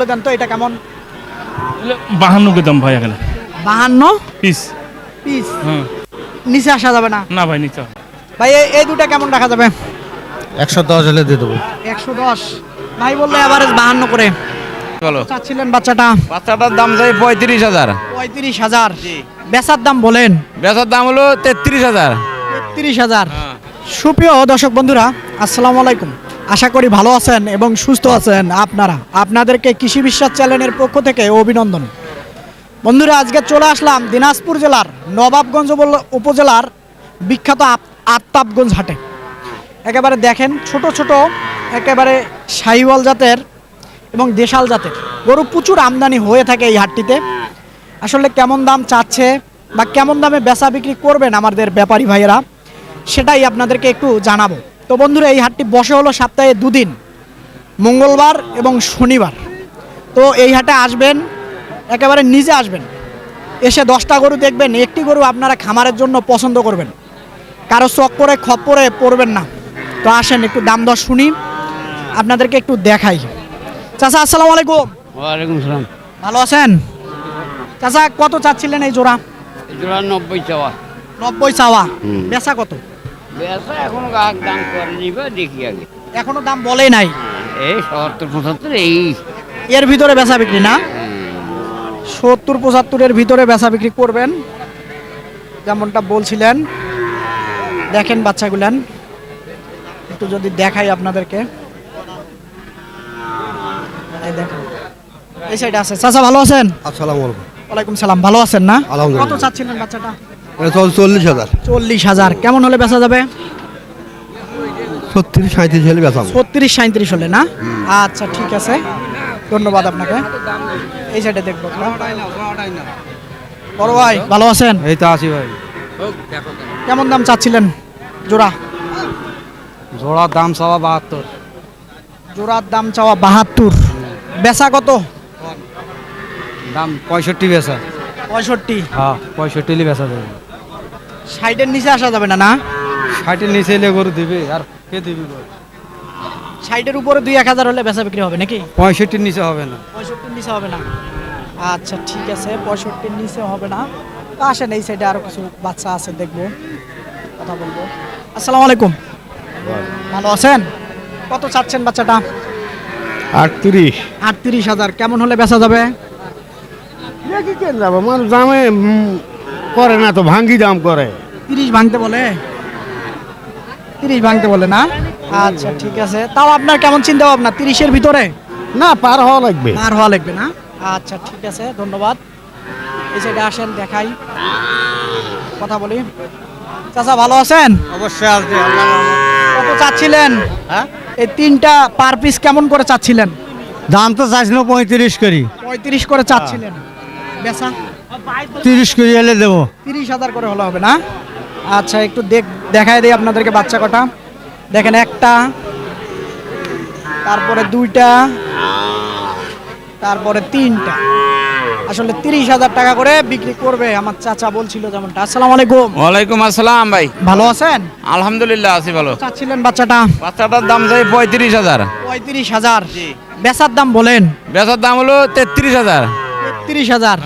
বলে দেন তো এটা কেমন? বাহান্ন কে দাম ভাই এখানে। বাহান্ন? পিস। পিস? হ্যাঁ নিচে আসা যাবে না? না ভাই নিচে ভাই এই- দুটা কেমন রাখা যাবে? একশো দশ হলে দিয়ে দেবো। একশো দশ। ভাই বললে বাহান্ন করে। বলো। চাচ্ছিলেন বাচ্চাটা? বাচ্চাটার দাম চাই পঁয়ত্রিশ হাজার। পঁয়ত্রিশ হাজার। বেচার দাম বলেন। বেচার দাম হলো তেত্রিশ হাজার। তিরিশ হাজার। সুপ্রিয় দর্শক বন্ধুরা আসসালামু আলাইকুম। আশা করি ভালো আছেন এবং সুস্থ আছেন আপনারা। আপনাদেরকে কৃষি বিশ্বাস চ্যানেলের পক্ষ থেকে অভিনন্দন। বন্ধুরা, আজকে চলে আসলাম দিনাজপুর জেলার নবাবগঞ্জ উপজেলার বিখ্যাত আত্তাবগঞ্জ হাটে। একেবারে দেখেন ছোট ছোট, একেবারে শাহিওয়াল জাতের এবং দেশাল জাতের। গরু প্রচুর আমদানি হয়ে থাকে এই হাটটিতে। আসলে কেমন দাম চাচ্ছে বা কেমন দামে বেচা বিক্রি করবেন আমাদের ব্যাপারী ভাইয়েরা, সেটাই আপনাদেরকে একটু জানাব। তো বন্ধুরা এই হাটটি বসে হলো সপ্তাহে দুদিন মঙ্গলবার এবং শনিবার। তো এই হাটে আসবেন একেবারে নিজে আসবেন। এসে দশটা গরু দেখবেন একটি গরু আপনারা খামারের জন্য পছন্দ করবেন। কারও চক্করে খপ্পরে পড়বেন না। তো আসেন একটু দাম দর শুনি আপনাদেরকে একটু দেখাই। চাচা আসসালামু আলাইকুম। ওয়ালাইকুম সালাম। ভালো আছেন? চাচা কত চাচ্ছিলেন এই জোড়া? জোড়া নব্বই চাওয়া। নব্বই চাওয়া। বেচা কত? এখনও দাম করে নিবে দেখি আগে। এখনও দাম বলে নাই। এই সত্তর পঁচাত্তর এই। এর ভিতরে বেচা বিক্রি না? সত্তর পঁচাত্তরের ভিতরে বেচা বিক্রি করবেন। যেমনটা বলছিলেন দেখেন বাচ্চাগুলেন। একটু যদি দেখাই আপনাদেরকে। এই দেখেন। এই সাইডে আছে। চাচা ভালো আছেন? আসসালামু আলাইকুম। ওয়ালাইকুম সালাম। ভালো আছেন না? আলহামদুলিল্লাহ। কত চাচ্ছিলেন বাচ্চাটা? চল্লিশ হাজার। চল্লিশ হাজার। কেমন হলে বেচা যাবে? ছত্রিশ সাঁত্রিশ হলে বেচাবো ছত্রিশ সাঁত্রিশ হলে না? আচ্ছা ঠিক আছে। ধন্যবাদ আপনাকে। এই সাইডে দেখব বড় ভাই ভালো আছেন? এই তো আছি ভাই। কেমন দাম চাচ্ছিলেন? জোড়া? জোড়ার দাম সবা বাহাত্তর। জোড়ার দাম চাওয়া বাহাত্তর। বেচা কত? দাম পঁয়ষট্টি বেচা। পঁয়ষট্টি। হ্যাঁ পঁয়ষট্টি হলে বেচা দেবে ষাটের নিচে আসা যাবে না না? ষাটের নিচে এলে গরু দিবে আর কে দিবি গরু? ষাটের উপরে দুই এক হাজার হলে বেচা বিক্রি হবে নাকি? পঁয়ষট্টির নিচে হবে না। পঁয়ষট্টির নিচে হবে না। আচ্ছা ঠিক আছে পঁয়ষট্টির নিচে হবে না। তো আসেন এই সাইডে আরও কিছু বাচ্চা আছে দেখব কথা বলব। আসসালামু আলাইকুম। ভালো আছেন? কত চাচ্ছেন বাচ্চাটা? আটত্রিশ। আটত্রিশ হাজার। কেমন হলে বেচা যাবে? দেখি কেন যাব? দামে করে না তো ভাঙ্গি দাম করে। তিরিশ ভাঙতে বলে? তিরিশ ভাঙতে বলে না? আচ্ছা ঠিক আছে। তাও আপনার কেমন চিন্তা ভাবনা? তিরিশের ভিতরে? না পার হওয়া লাগবে। পার হওয়া লাগবে না? আচ্ছা ঠিক আছে ধন্যবাদ। এই সাইডে আসেন দেখাই। কথা বলি। চাচা ভালো আছেন? অবশ্যই আসবে কত চাচ্ছিলেন? হ্যাঁ? এই তিনটা পার পিস কেমন করে চাচ্ছিলেন? দাম তো চাইছিল পঁয়ত্রিশ করি। পঁয়ত্রিশ করে চাচ্ছিলেন। বেচা? তিরিশ করি এলে দেবো। তিরিশ হাজার করে হলে হবে না? আচ্ছা একটু দেখ দেখায় দিই আপনাদেরকে বাচ্চা কটা। দেখেন একটা তারপরে দুইটা তারপরে তিনটা। আসলে তিরিশ হাজার টাকা করে বিক্রি করবে আমার চাচা বলছিল যেমনটা। আসসালামু আলাইকুম। ওয়ালাইকুম আসসালাম ভাই। ভালো আছেন? আলহামদুলিল্লাহ আছি ভালো। চাচ্ছিলেন বাচ্চাটা? বাচ্চাটার দাম চাই পঁয়ত্রিশ হাজার। পঁয়ত্রিশ হাজার। বেচার দাম বলেন। বেচার দাম হলো তেত্রিশ হাজার। তিরিশ হাজার।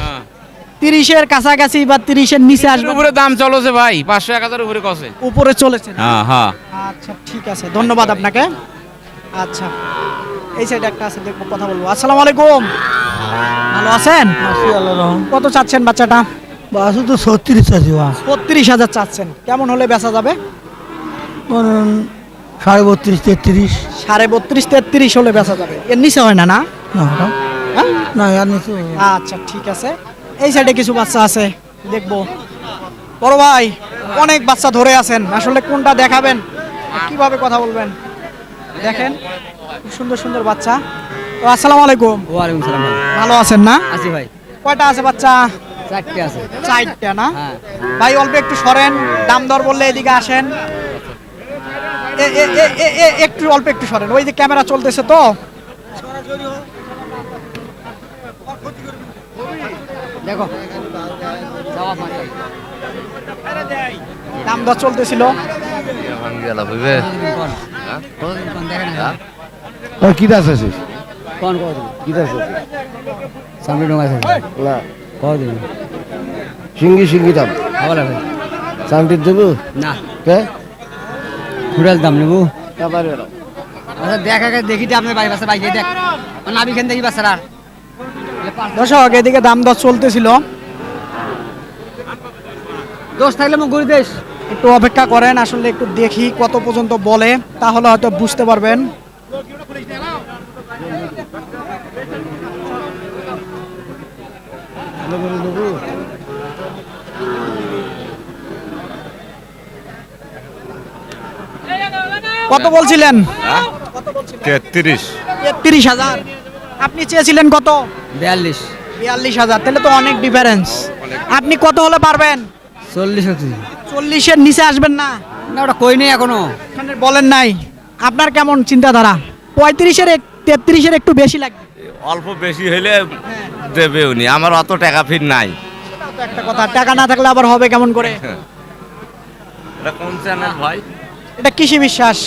তিরিশের কাছাকাছি বা তিরিশের নিচে আসবে। উপরে দাম চলেছে ভাই পাঁচশো এক হাজার উপরে কষে। উপরে চলেছে হ্যাঁ হ্যাঁ। আচ্ছা ঠিক আছে ধন্যবাদ আপনাকে। আচ্ছা এই সাইডে একটা আছে দেখব কথা বলব। আসসালামু আলাইকুম। ভালো আছেন? কত চাচ্ছেন বাচ্চাটা? বাসু তো ছত্রিশ আছে বত্রিশ হাজার চাচ্ছেন। কেমন হলে বেচা যাবে? সাড়ে বত্রিশ তেত্রিশ। সাড়ে বত্রিশ তেত্রিশ হলে বেচা যাবে। এর নিচে হয় না না? হ্যাঁ? না আর নিচে আচ্ছা ঠিক আছে। এই সাইডে কিছু বাচ্চা আছে দেখব। বড় ভাই অনেক বাচ্চা ধরে আছেন। আসলে কোনটা দেখাবেন? কীভাবে কথা বলবেন? দেখেন খুব সুন্দর সুন্দর বাচ্চা। তো আসসালামু আলাইকুম। ওয়ালাইকুম সালাম ভালো আছেন না? আছি ভাই। কয়টা আছে বাচ্চা? চারটে আছে। চারটা না? হ্যাঁ। ভাই অল্প একটু সরেন দাম দর বললে এদিকে আসেন। এ- এ- এ- এ- এ- একটু অল্প একটু সরেন। ওই যে ক্যামেরা চলতেছে তো? দেখো। দাম দর চলতেছিল। কি দাস কোন কত কি আছে? সামনে ডোঙা আছে। না। কত দিন সিঙ্গি সিঙ্গি দাম। ভালো লাগে সামটির দেবো? না। কে? ফুটাল দাম নেব। তারপরে আচ্ছা দেখ আপনার বাড়ি বাসা বাইকে দেখ। নাবি খেন দেখি বাসার আর দর্শক এদিকে দাম দর চলতেছিল। দোষ থাকলে মুখ ঘুরি দেশ। একটু অপেক্ষা করেন আসলে একটু দেখি কত পর্যন্ত বলে তাহলে হয়তো বুঝতে পারবেন। কত বলছিলেন? তেত্রিশ। তেত্রিশ হাজার। আপনি চেয়েছিলেন কত? বিয়াল্লিশ। বিয়াল্লিশ হাজার তাহলে তো অনেক ডিফারেন্স আপনি কত হলে পারবেন? চল্লিশ চল্লিশের নিচে আসবেন না? না ওটা কই নেই এখনও। বলেন নাই। আপনার কেমন চিন্তাধারা? পঁয়ত্রিশের তেত্রিশের একটু বেশি লাগবে। অল্প বেশি হইলে দেবে উনি। আমার অত টাকা ফির নাই। একটা কথা। টাকা না থাকলে আবার হবে কেমন করে? এটা কোন চ্যানেল ভাই? এটা কৃষি বিশ্বাস।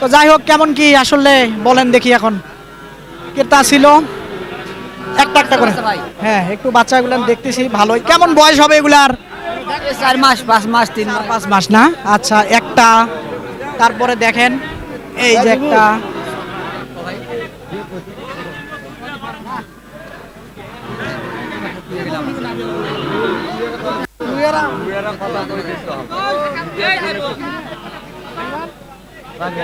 তো যাই হোক কেমন কি আসলে বলেন দেখি এখন। কেতা ছিল। একটা একটা করে। হ্যাঁ একটু বাচ্চাগুলো দেখতেছি ভালোই। কেমন বয়স হবে এগুলার? চার মাস পাঁচ মাস তিন মাস। পাঁচ মাস না? আচ্ছা একটা। তারপরে দেখেন এই যে একটা। দেখো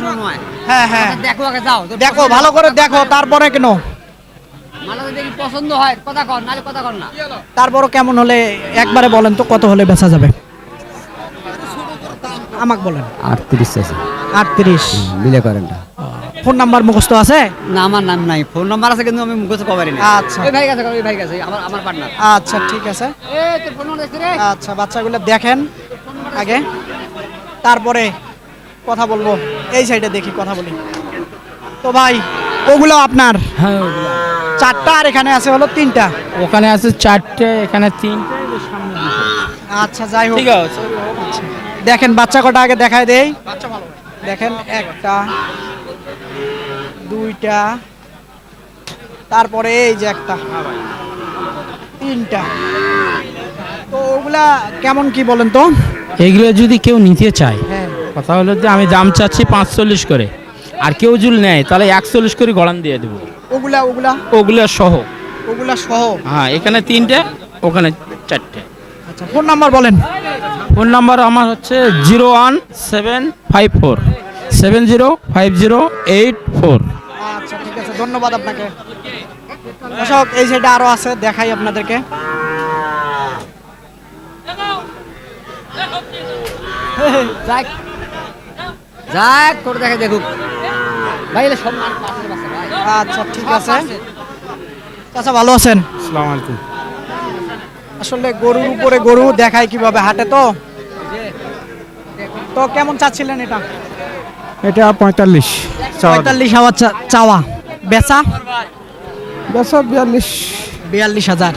না নয়। হ্যাঁ। হ্যাঁ আচ্ছা, দেখো আগে যাও। তোর দেখো পছন্দ ভালো করে দেখো। তারপরে কেন? পছন্দ হয় কথা কর নাহলে কথা কর না। তারপরও কেমন হলে একবারে বলেন তো কত হলে বেচা যাবে? আমাকে বলেন। আটত্রিশ আছে। আটত্রিশ। মিলে করেন ফোন নাম্বার মুখস্থ আছে? না আমার নাম নাই। ফোন নাম্বার আছে কিন্তু আমি মুখস্থ কবারি না আচ্ছা। ওই ভাই কাছে ওই ভাই কাছে আমার আমার পার্টনার আচ্ছা ঠিক আছে। এই তোর ফোন নাম্বার রে। আচ্ছা বাচ্চাগুলো দেখেন আগে। তারপরে কথা বলব। এই সাইডে দেখি কথা বলি। তো ভাই ওগুলো আপনার? হ্যাঁ চারটা আর এখানে আছে হলো তিনটা? ওখানে আছে চারটে এখানে তিনটে আচ্ছা যাই হোক। ঠিক আছে। আচ্ছা। দেখেন বাচ্চা কটা আগে দেখায় দেই। বাচ্চা ভালো দেখেন একটা দুইটা। তারপরে এই যে একটা। তিনটা। তো ওগুলা কেমন কি বলেন তো? এগুলো যদি কেউ নিতে চায় হ্যাঁ। কথা হলো যে আমি দাম চাচ্ছি পাঁচচল্লিশ করে। আর কেউ যদি নেয় তাহলে একচল্লিশ করে গড়ান দিয়ে দেবো। ওগুলা ওগুলা? ওগুলো সহ। ওগুলা সহ? হ্যাঁ এখানে তিনটে ওখানে চারটে। আচ্ছা ফোন নাম্বার বলেন। ফোন নাম্বার আমার হচ্ছে zero one seven five four. Seven zero five zero eight four. ধন্যবাদ আপনাকে। দর্শক এই সাইডে আরও আছে দেখাই আপনাদেরকে। যাক যাক দেখে দেখুক। ভাই আচ্ছা ঠিক আছে। আচ্ছা ভালো আছেন? আসসালামু আলাইকুম। আসলে গরুর উপরে গরু দেখায় কীভাবে হাটে তো? তো কেমন চাচ্ছিলেন এটা? এটা পঁয়তাল্লিশ পঁয়তাল্লিশ হাওয়া চাওয়া। বেচা? বেসা বিয়াল্লিশ। বিয়াল্লিশ হাজার।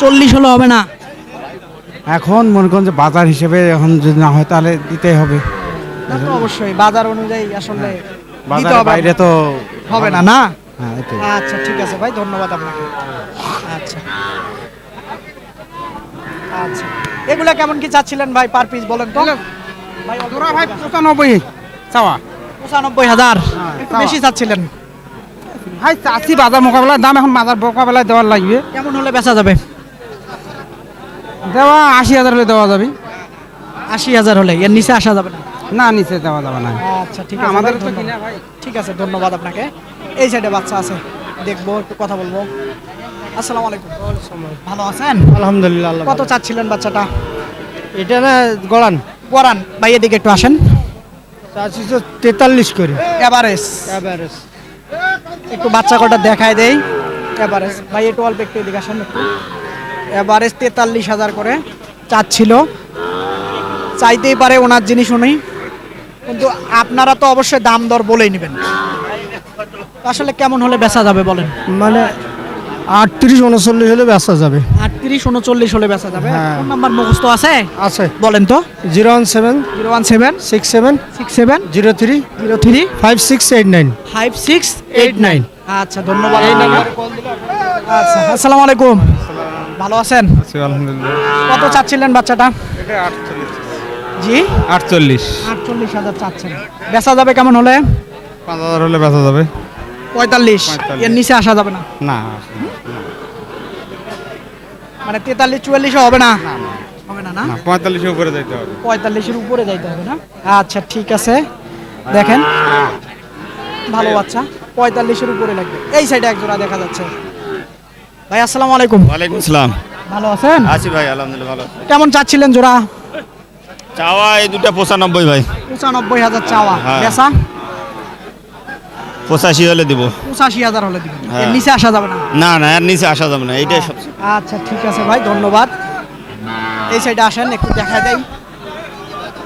চল্লিশ হলে হবে না? এখন মনে করেন যে বাজার হিসেবে এখন যদি না হয় তাহলে দিতেই হবে। অবশ্যই বাজার অনুযায়ী আসলে বাজার বাইরে তো হবে না না? হ্যাঁ আচ্ছা ঠিক আছে ভাই ধন্যবাদ আপনাকে। আচ্ছা। আচ্ছা। এগুলা কেমন কি চাচ্ছিলেন ভাই পার পিস বলেন তো? ভাই ভাই পঁচানব্বই চাওয়া। পঁচানব্বই হাজার। হ্যাঁ, একটু বেশি চাচ্ছিলেন। ভাই চাষি বাজার মোকাবেলায় দাম এখন বাজার মোকাবেলায় দেওয়ার লাগবে। কেমন হলে বেচা যাবে? দেওয়া আশি হাজার হলে দেওয়া যাবে। আশি হাজার হলে এর নিচে আসা যাবে না? না নিচে দেওয়া যাবে না। আচ্ছা ঠিক আছে। আমাদের তো ধন্যবাদ। কিনা ভাই। ঠিক আছে ধন্যবাদ আপনাকে। এই সাইডে বাচ্চা আছে। দেখব একটু কথা বলব। আসসালামু আলাইকুম। ভালো আছেন? আলহামদুলিল্লাহ আল্লাহ কত চাচ্ছিলেন বাচ্চাটা? এটা না গড়ান করান ভাই এদিকে একটু আসেন। চাষি তো তেতাল্লিশ করে। এভারেজ একটু বাচ্চা কটা দেখায় দেই। এভারেজ ভাই, একটু অল্প একটু এদিকে আসেন এভারেজ তেতাল্লিশ হাজার করে চাচ্ছিল। চাইতেই পারে ওনার জিনিস উনি। কিন্তু আপনারা তো অবশ্যই দাম দর বলেই নেবেন। আসলে কেমন হলে বেচা যাবে বলেন? মানে আটত্রিশ উনচল্লিশ হলে ব্যস্ত যাবে। আটত্রিশ উনচল্লিশ হলে বেচা যাবে। হ্যাঁ। ফোন নাম্বার মুখস্থ আছে? আছে। বলেন তো। Zero one seven zero one seven six seven six seven zero three zero three five six eight nine. Five six eight nine. আচ্ছা ধন্যবাদ। আচ্ছা আসসালামু আলাইকুম। ভালো আছেন? আলহামদুলিল্লাহ। কত চাচ্ছিলেন বাচ্চাটা? জি? আটচল্লিশ। আটচল্লিশ হাজার চাচ্ছেন। বেচা যাবে কেমন হলে? পাঁচ হাজার হলে বেচা যাবে। পঁয়তাল্লিশ। এর নিচে আসা যাবে না। না। মানে তেতাল্লিশ চুয়াল্লিশও হবে না? হবে না না? না পঁয়তাল্লিশের উপরে যাইতে হবে। পঁয়তাল্লিশের উপরে যাইতে হবে না? আচ্ছা ঠিক আছে। দেখেন। ভালো বাচ্চা। পঁয়তাল্লিশের উপরে লাগবে। এই সাইডে এক জোড়া দেখা যাচ্ছে। ভাই আসসালামু আলাইকুম। ওয়ালাইকুম আসসালাম ভালো আছেন? আছি ভাই আলহামদুলিল্লাহ ভালো কেমন চাচ্ছিলেন জোড়া? চাওয়া এই দুটা পঁচানব্বই ভাই। পঁচানব্বই হাজার চাওয়া। হ্যাঁ। বেচা? পঁচাশি হলে দিব। পঁচাশি হাজার হলে এর হ্যাঁ। নিচে আসা যাবে না? না না এর নিচে আসা যাবে না এইটাই সব আচ্ছা ঠিক আছে ভাই ধন্যবাদ। এই সাইডে আসেন একটু দেখা দেই।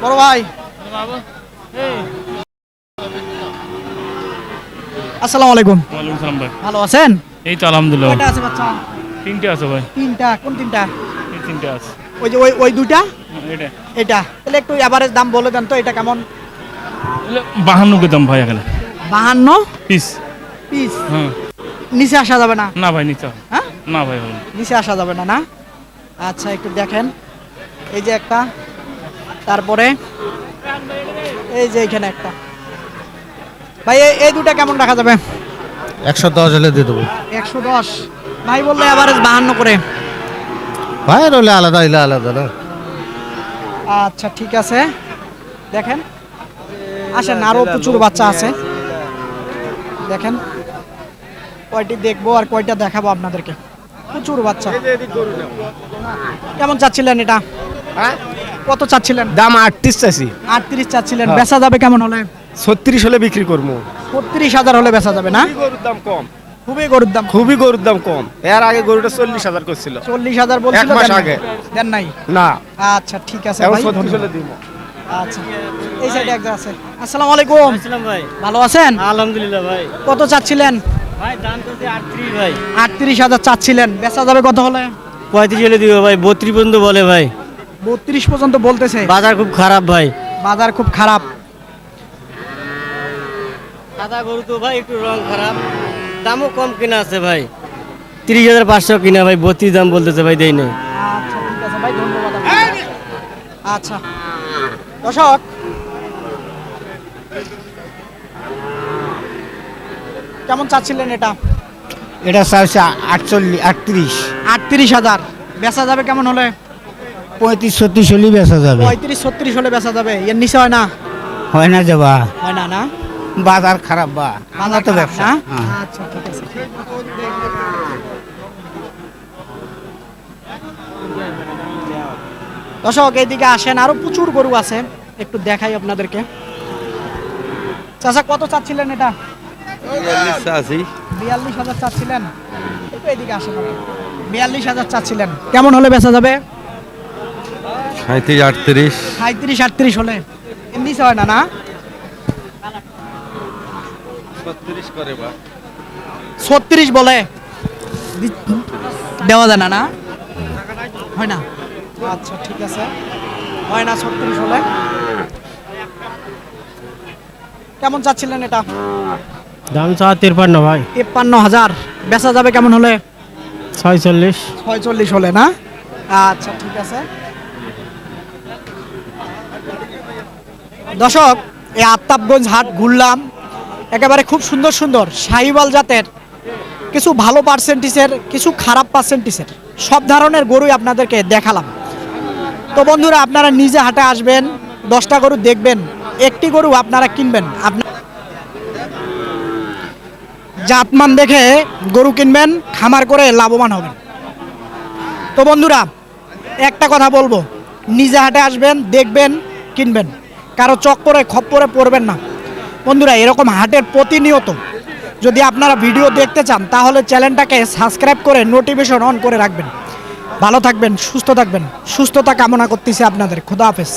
বড় ভাই। আসসালামু আলাইকুম। ওয়ালাইকুম সালাম ভাই। ভালো আছেন? এই তো আলহামদুলিল্লাহ। কয়টা আছে বাচ্চা? তিনটে আছে ভাই। তিনটা কোন তিনটা? এই তিনটে আছে। ওই যে ওই ওই দুইটা? এটা এটা। তাহলে একটু এভারেজ দাম বলে দেন তো এটা কেমন? বাহান্ন কে দাম ভাই এখানে। বাহান্ন? পিস। পিস? হ্যাঁ নিচে আসা যাবে না? না ভাই হবে। হ্যাঁ? না ভাই নিচে আসা যাবে না না? আচ্ছা একটু দেখেন। এই যে একটা তারপরে এই যে এখানে একটা। ভাই এই- এই দুটা কেমন রাখা যাবে? একশো দশ হলে দিয়ে দেবো। একশো দশ। ভাই বললে এভারেজ বাহান্ন করে। ভাই হলে আলাদা হইলে আলাদা না? আচ্ছা ঠিক আছে। দেখেন। আসেন আরও প্রচুর বাচ্চা আছে। দেখেন। কয়টি দেখব আর কয়টা দেখাবো আপনাদেরকে। প্রচুর বাচ্চা। কেমন চাচ্ছিলেন এটা? কত চাচ্ছিলেন? দাম আটত্রিশ চাইছি। আটত্রিশ চাচ্ছিলেন। বেচা যাবে কেমন হলে? ছত্রিশ হলে বিক্রি করব। ছত্রিশ হাজার হলে বেচা যাবে না? গরুর দাম কম। খুবই গরুর দাম খুবই গরুর দাম কম। এর আগে গরুটা চল্লিশ হাজার করছিল। চল্লিশ হাজার বলছিল এক মাস আগে। দেন নাই? না। আচ্ছা ঠিক আছে ভাই। আচ্ছা। এই সাইডে একজন আছে। আসসালামু আলাইকুম। ভাই ভালো আছেন? আলহামদুলিল্লাহ ভাই। কত চাচ্ছিলেন? ভাই দাম ভাই। হাজার চাচ্ছিলেন। বেচা যাবে কত হলে? পঁয়ত্রিশ হলে দিব ভাই বত্রিশ পর্যন্ত বলে ভাই। বত্রিশ পর্যন্ত বলতেছে। বাজার খুব খারাপ ভাই। বাজার খুব খারাপ। সাদা গরু তো ভাই একটু রং খারাপ। দামও কম কিনা আছে ভাই। তিরিশ হাজার পাঁচশো কিনা ভাই বত্রিশ দাম বলতেছে ভাই দেই নাই। আচ্ছা ঠিক আছে ভাই ধন্যবাদ আচ্ছা। দর্শক। কেমন চাচ্ছিলেন এটা? এটা চাইছে আটচল্লিশ আটত্রিশ। আটত্রিশ হাজার। বেচা যাবে কেমন হলে? পঁয়ত্রিশ ছত্রিশ হলে বেচা যাবে। পঁয়ত্রিশ ছত্রিশ হলে বেচা যাবে। এর নিচে হয় না? হয় না যাবা হয় না না? বাজার খারাপ বা। আমরা তো ব্যবসা। হ্যাঁ। আচ্ছা ঠিক আছে। দর্শক এইদিকে আসেন আরও প্রচুর গরু আছে। একটু দেখাই আপনাদেরকে। চাচা কত চাচ্ছিলেন এটা? বিয়াল্লিশ হাজার চাচ্ছিলেন। একটু আসেন বিয়াল্লিশ হাজার চাচ্ছিলেন। কেমন হলে বেচা যাবে? সাঁত্রিশ আটত্রিশ। সাঁত্রিশ আটত্রিশ হলে। এমনি হয় না না? ছত্রিশ বলে। দেওয়া যায় না না? হয় না? আচ্ছা ঠিক আছে। হয় না ছত্রিশ হলে। কেমন চাচ্ছিলেন এটা? দাম চা তিরপান্ন ভাই। তিপ্পান্ন হাজার। বেচা যাবে কেমন হলে? ছয়চল্লিশ। ছয়চল্লিশ হলে না? আচ্ছা ঠিক আছে। দর্শক এই আত্তাবগঞ্জ হাট ঘুরলাম। একেবারে খুব সুন্দর সুন্দর শাহিওয়াল জাতের কিছু ভালো পার্সেন্টেজের কিছু খারাপ পার্সেন্টেজের সব ধরনের গরুই আপনাদেরকে দেখালাম। তো বন্ধুরা, আপনারা নিজে হাটে আসবেন, দশটা গরু দেখবেন, একটি গরু আপনারা কিনবেন। জাতমান দেখে গরু কিনবেন, খামার করে লাভবান হবেন। তো বন্ধুরা, একটা কথা বলব, নিজে হাটে আসবেন, দেখবেন, কিনবেন। কারও চক চক্করে, খপ্পরে পড়বেন না। বন্ধুরা, এরকম হাটের প্রতিনিয়ত যদি আপনারা ভিডিও দেখতে চান, তাহলে চ্যানেলটাকে সাবস্ক্রাইব করে নোটিফিকেশন অন করে রাখবেন। ভালো থাকবেন সুস্থ থাকবেন। সুস্থতা কামনা করতেছি আপনাদের। খোদা হাফেজ।